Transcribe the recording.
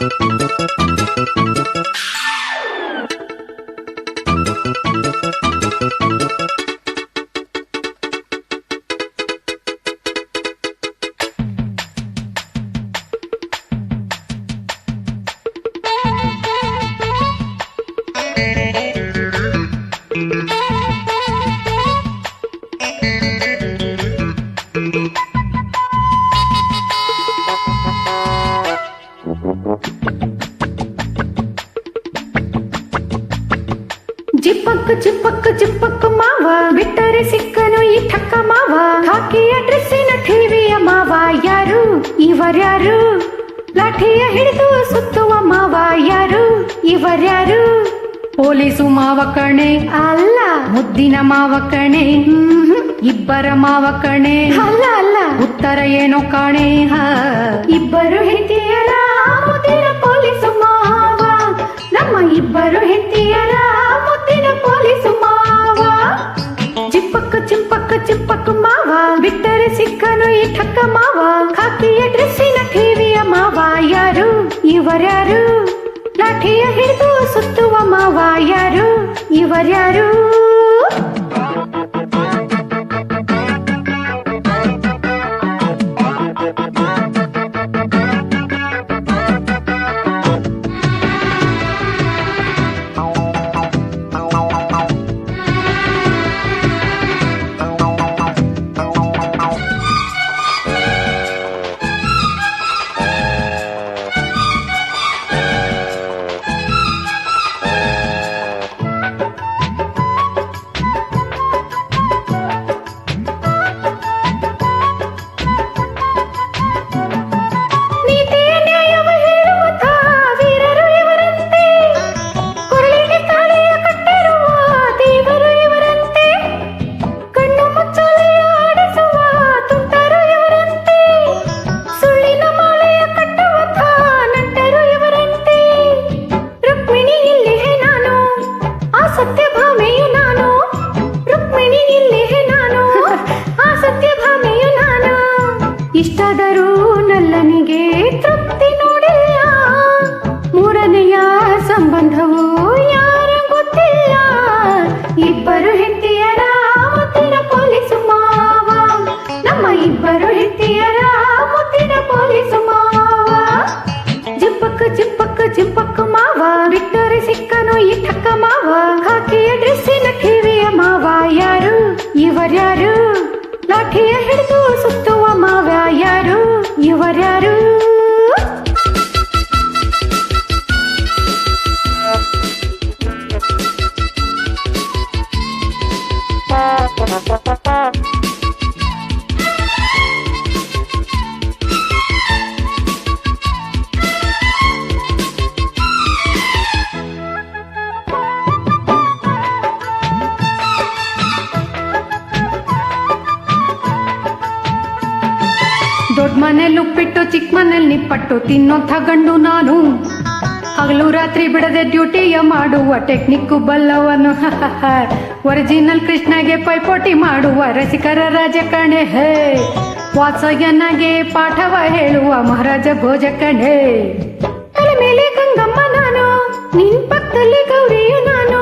Thank you. ಜಿಪ್ಪಕ್ಕು ಚಿಪ್ಪಕ್ಕ ಚಿಪ್ಪಕ್ಕ ಮಾವ. ಬಿಟ್ಟರೆ ಸಿಕ್ಕನು ಈ ಠಕ್ಕ ಮಾವ. ಹಾಕಿಯ ಡ್ರೆಸ್ಸಿನ ಠೇವಿಯ ಮಾವ ಯಾರು? ಇವರ್ಯಾರು? ಲಾಠಿಯ ಹಿಡಿದು ಸುತ್ತುವ ಮಾವ ಯಾರು? ಇವರ್ಯಾರು? ಪೊಲೀಸು ಮಾವ ಕಣೆ. ಅಲ್ಲ. ಮುದ್ದಿನ ಮಾವ ಕಣೆ. ಇಬ್ಬರ ಮಾವ ಕಣೆ. ಅಲ್ಲ ಅಲ್ಲ. ಉತ್ತರ ಏನೋ ಕಾಣೆ. ಹ. ಇಬ್ಬರು ಹೆಂಡತಿಯರ ಮುದ್ದಿನ ಪೊಲೀಸು ಮಾವ. ನಮ್ಮ ಇಬ್ಬರು ಹೆಂಡತಿಯರ ಸಿಕ್ಕನು ಈ ಠಕ್ಕ ಮಾವ ಖಾಕಿಯ ಡ್ರೆಸ್ಸಿನ ಟಿವಿಯ ಮಾವ ಯಾರು ಇವರ್ಯಾರು ಲಾಠಿಯ ಹಿಡಿದು ಸುತ್ತುವ ಮಾವ ಯಾರು ಇವರ್ಯಾರು ಸತ್ಯಭಾಮೆಯು ನಾನು ನಾನು. ಇಷ್ಟಾದರೂ ನಲ್ಲನಿಗೆ ತೃಪ್ತಿ ನೋಡಿಲ್ಲ ಮೂರನೆಯ ಸಂಬಂಧವು ದೊಡ್ಡ ಮನೇಲಿ ಉಪ್ಪಿಟ್ಟು ಚಿಕ್ಕ ಮನೇಲಿ ನಿಪ್ಪಟ್ಟು. ತಿನ್ನೋ ತಗಂಡು ನಾನು. ಹಗಲು ರಾತ್ರಿ ಬಿಡದೆ ಡ್ಯೂಟಿಯ ಮಾಡುವ ಟೆಕ್ನಿಕ್ಕು ಬಲ್ಲವನು. ಒರಿಜಿನಲ್ ಕೃಷ್ಣಗೆ ಪೈಪೋಟಿ ಮಾಡುವ ರಸಿಕರ ರಾಜ ಕಣೆ. ಹೇ ವಾತ್ಸಯ್ಯನಗೆ ಪಾಠವ ಹೇಳುವ ಮಹಾರಾಜ ಭೋಜ ಕಣೆ. ಮೇಲೆ ಗಂಗಮ್ಮ ನಾನು, ನಿನ್ ಪಕ್ಕದಲ್ಲಿ ಗೌರಿಯು ನಾನು.